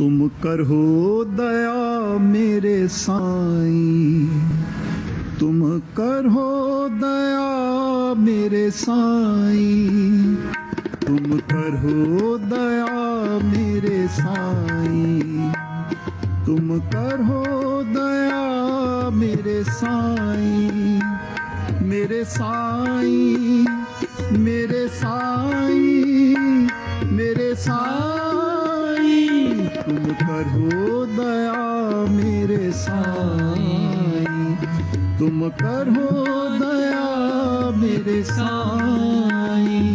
ਤੁਮ ਕਰੋ ਦਇਆ ਮੇਰੇ ਸਾਈਂ ਤੁਮ ਕਰੋ ਦਇਆ ਮੇਰੇ ਸਾਈਂ ਤੁਮ ਕਰੋ ਦਇਆ ਮੇਰੇ ਸਾਈਂ ਤੁਮ ਕਰੋ ਦਇਆ ਮੇਰੇ ਸਾਈਂ ਮੇਰੇ ਸਾਈਂ ਮੇਰੇ ਸਾਈਂ ਮੇਰੇ ਸਾਈਂ ਤੁਮ ਕਰੋ ਦਇਆ ਮੇਰੇ ਸਾਈਂ ਤੁਮ ਕਰੋ ਦਇਆ ਮੇਰੇ ਸਾਈਂ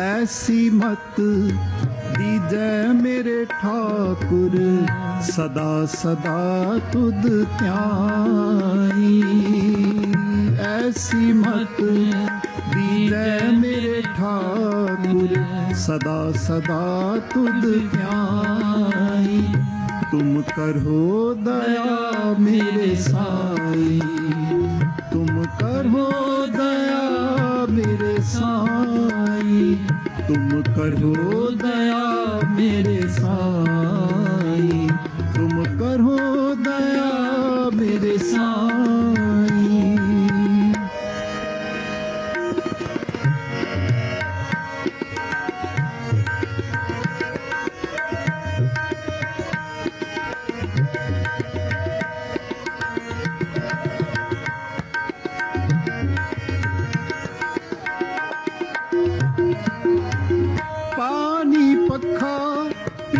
ਐਸੀ ਮਤ ਦੀਜੈ ਮੇਰੇ ਠਾਕੁਰ ਸਦਾ ਸਦਾ ਤੁਧ ਧਿਆਈ ਐਸੀ ਮਤ ਦੀਜੈ ਮੇਰੇ ਠਾਕੁਰ ਸਦਾ ਸਦਾ ਤੁਧ ਧਿਆਈ ਤੁਮ ਕਰੋ ਦਇਆ ਮੇਰੇ ਸਾਈ ਤੁਮ ਕਰੋ ਦਇਆ ਮੇਰੇ ਸਾਈ ਤੁਮ ਕਰੋ ਦਇਆ ਮੇਰੇ ਸਾਈ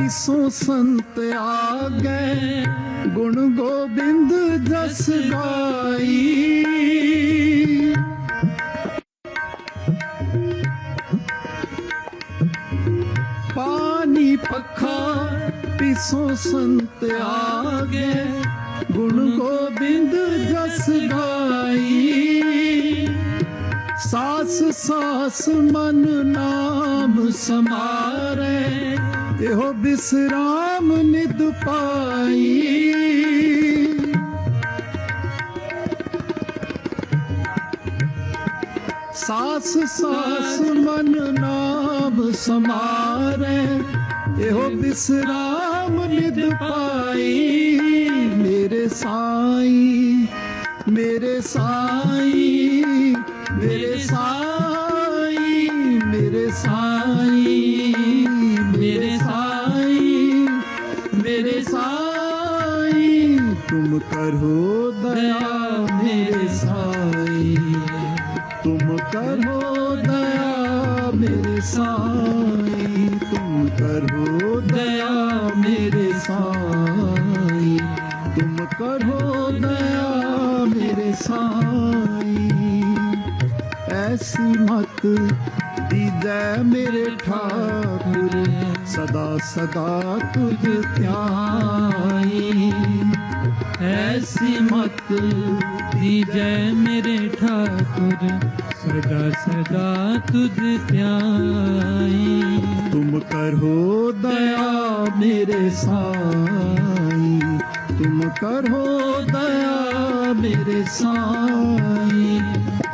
ਪੀਸੋ ਸੰਤ ਆ ਗਏ, ਗੁਣ ਗੋਬਿੰਦ ਜਸ ਗਾਈ। ਪਾਣੀ ਪੱਖਾ ਪੀਸੋ ਸੰਤ ਆ ਗਏ, ਗੁਣ ਗੋਬਿੰਦ ਜਸ ਗਾਈ। ਸਾਸ ਸਾਸ ਮਨ ਨਾਮ ਸਮਾਰੇ ਇਹੋ ਬਿਸਰਾਮ ਨਿਦ ਪਾਈ। ਸਾਸ ਸਾਸ ਮਨ ਨਾਮ ਸਮਾਰੇ ਇਹੋ ਬਿਸਰਾਮ ਨਿਦ ਪਾਈ। ਮੇਰੇ ਸਾਈ ਮੇਰੇ ਸਾਈ ਮੇਰੇ ਸਾਈ ਮੇਰੇ ਸਾਈ। ਤੁਮ ਕਰੋ ਦਇਆ ਮੇਰੇ ਸਾਈ ਤੁਮ ਕਰੋ ਦਇਆ ਮੇਰੇ ਸਾਈ ਤੁਮ ਕਰੋ ਦਇਆ ਮੇਰੇ ਸਾਈ ਤੁਮ ਕਰੋ ਦਇਆ ਮੇਰੇ ਸਾਈ ਐਸੀ ਮਤ ਦੀਜੈ ਮੇਰੇ ਠਾਕੁਰ ਸਦਾ ਸਦਾ ਤੁਝ ਧਿਆਈ ਐਸੀ ਮਤ ਦੀਜੈ ਮੇਰੇ ਠਾਕੁਰ ਸਦਾ ਸਦਾ ਤੁਧ ਧਿਆਈ ਤੁਮ ਕਰੋ ਦਇਆ ਮੇਰੇ ਸਾਈ ਤੁਮ ਕਰੋ ਦਇਆ ਮੇਰੇ ਸਾਈ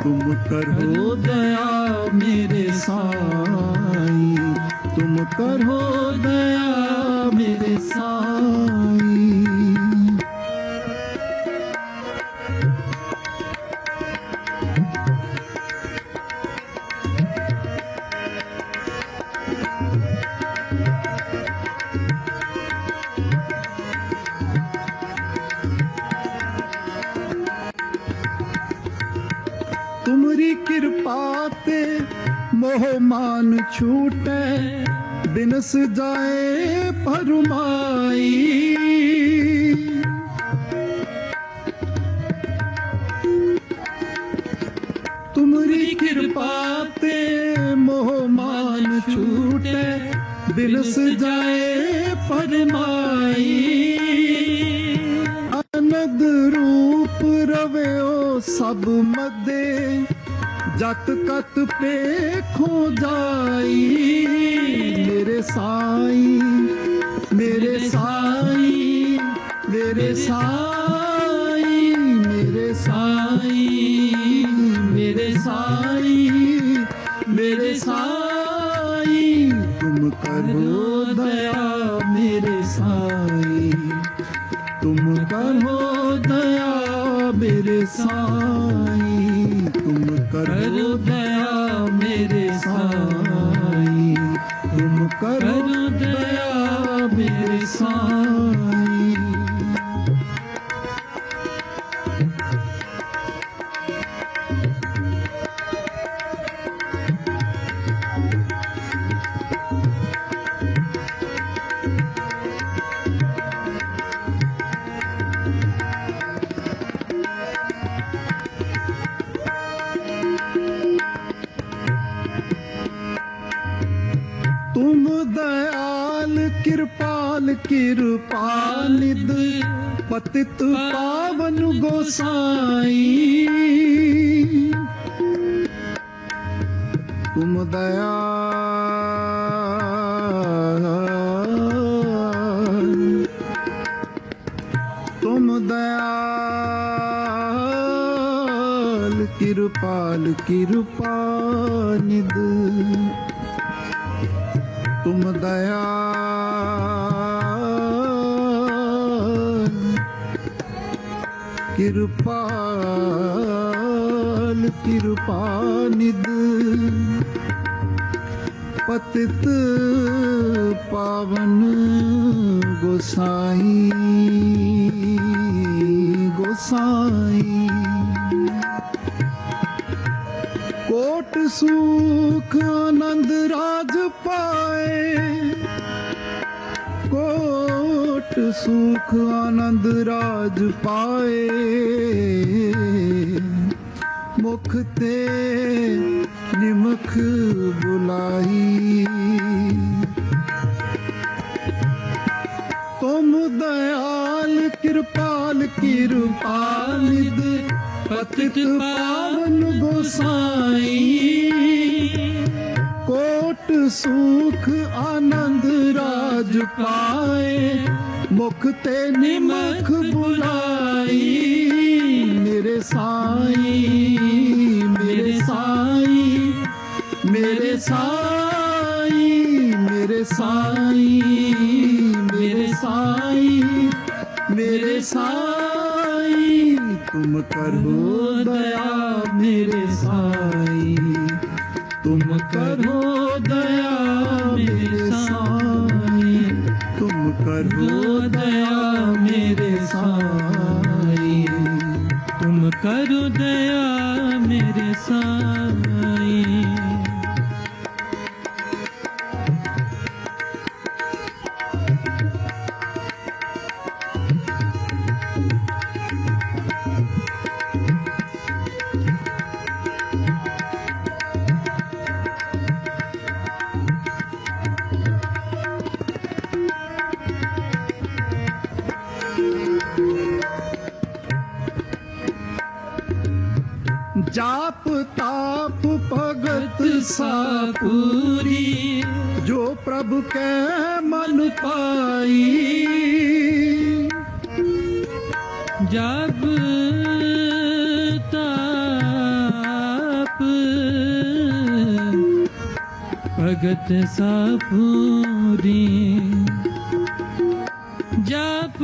ਤੁਮ ਕਰੋ ਦਇਆ ਮੇਰੇ ਸਾਈ ਤੁਮ ਕਰੋ ਦਇਆ ਮੇਰੇ ਸਾਈ ਤੁਮਰੀ ਕਿਰਪਾ ਤੇ ਮੋਹ ਮਾਨ ਛੂਟੈ। ਬਿਨਸ ਜਾਏ ਪਰਮਾਈ ਤੁਮਰੀ ਕਿਰਪਾ ਤੇ ਮੋਹ ਮਾਨ ਛੂਟੈ। ਬਿਨਸ ਜਾਏ ਪਰਮਾਈ ਅਨੰਦ ਰੂਪ ਰਵਿਓ ਸਭ ਮਦੇ ਦੇ ਜਤ ਕਤ ਪੇਖੋ ਜਾਈ। ਮੇਰੇ ਸਾਈ ਮੇਰੇ ਸਾਈ ਮੇਰੇ ਸਾਈ। ਬਿਰਸਾਈ ਤੁਮ ਕਰੋ ਕਿਰਪਾਲਿਦ ਪਤਿਤ ਪਾਵਨ ਗੋਸਾਈ। ਤੁਮ ਦਇਆ ਤੁਮ ਦਇਆਲ ਕਿਰਪਾਲ ਕਿਰਪਾ ਨਿਦ ਤੁਮ ਦਇਆ ਕਿਰਪਾਲ ਕਿਰਪਾਨਿਦ ਪਤਿਤ ਪਾਵਨ ਗੋਸਾਈ ਗੋਸਾਈ। ਕੋਟ ਸੁਖ ਆਨੰਦ ਰਾਜ ਪਾਏ ਸੁਖ ਆਨੰਦ ਰਾਜ ਪਾਏ। ਮੁਖ ਤੇ ਨਿਮਖ ਬੁਲਾਈ। ਤੁਮ ਦਇਆਲ ਕਿਰਪਾਲ ਕਿਰਪਾਲਿਦ ਪਤਿਤ ਪਾਵਨ ਗੋਸਾਈ। ਕੋਟ ਸੁਖ ਆਨੰਦ ਰਾਜ ਪਾਏ। ਮੁਖ ਤੇ ਨਿਮਖ ਬੁਲਾਈ, ਮੇਰੇ ਸਾਈ ਮੇਰੇ ਸਾਈ ਮੇਰੇ ਸਾਈ ਮੇਰੇ ਸਾਈ ਮੇਰੇ ਸਾਈ ਮੇਰੇ ਸਾਈ, ਤੁਮ ਕਰੋ ਦਇਆ, ਮੇਰੇ ਸਾਈ, ਤੁਮ ਕਰੋ करो दया मेरे साई तुम करो दया मेरे साई ਮਨਸਾ ਪੂਰੀ। ਜੋ ਪ੍ਰਭ ਕੈ ਮਨ ਪਾਈ। ਜਬ ਤਾਪ ਭਗਤ ਸਾ ਜਪ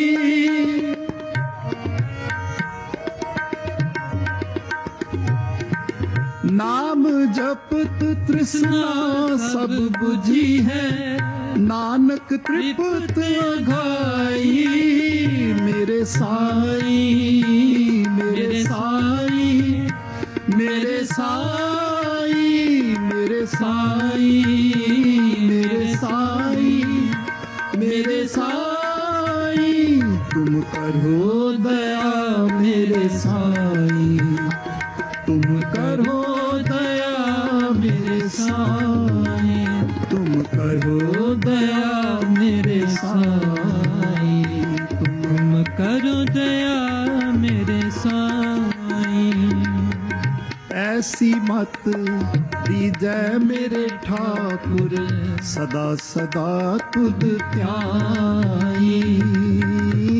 ਨਾਮ ਜਪਤ ਤ੍ਰਿਸ਼ਨਾ ਸਭ 부ਜੀ ਹੈ। ਨਾਨਕ ਤ੍ਰਿਪਤ ਅਗਾਈ, ਮੇਰੇ ਸਾਈ ਮੇਰੇ ਸਾਈ ਮੇਰੇ ਸਾਈ ਮੇਰੇ ਸਾਈ ਮੇਰੇ ਸਾਈ ਮੇਰੇ ਸਾਈ। ਤੁਮ ਕਰੋ ਦਇਆ, ਮੇਰੇ ਸਾਈ। ਮੇਰੇ ਸਾਈ। ਐਸੀ ਮਤ ਦੀ ਜੈ ਮੇਰੇ ਠਾਕੁਰ ਸਦਾ ਸਦਾ ਤੁਧ ਧਿਆਈ।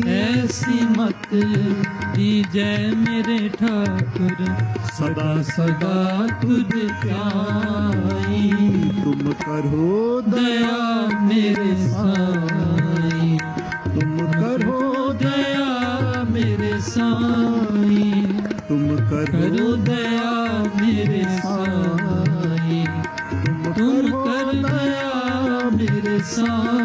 ਐਸੀ ਮਤ ਦੀ ਜੈ ਮੇਰੇ ਠਾਕੁਰ ਸਦਾ ਸਦਾ ਤੁਧ ਧਿਆਈ। ਤੁਮ ਕਰੋ ਦਇਆ ਮੇਰੇ ਸਾਈ। Oh.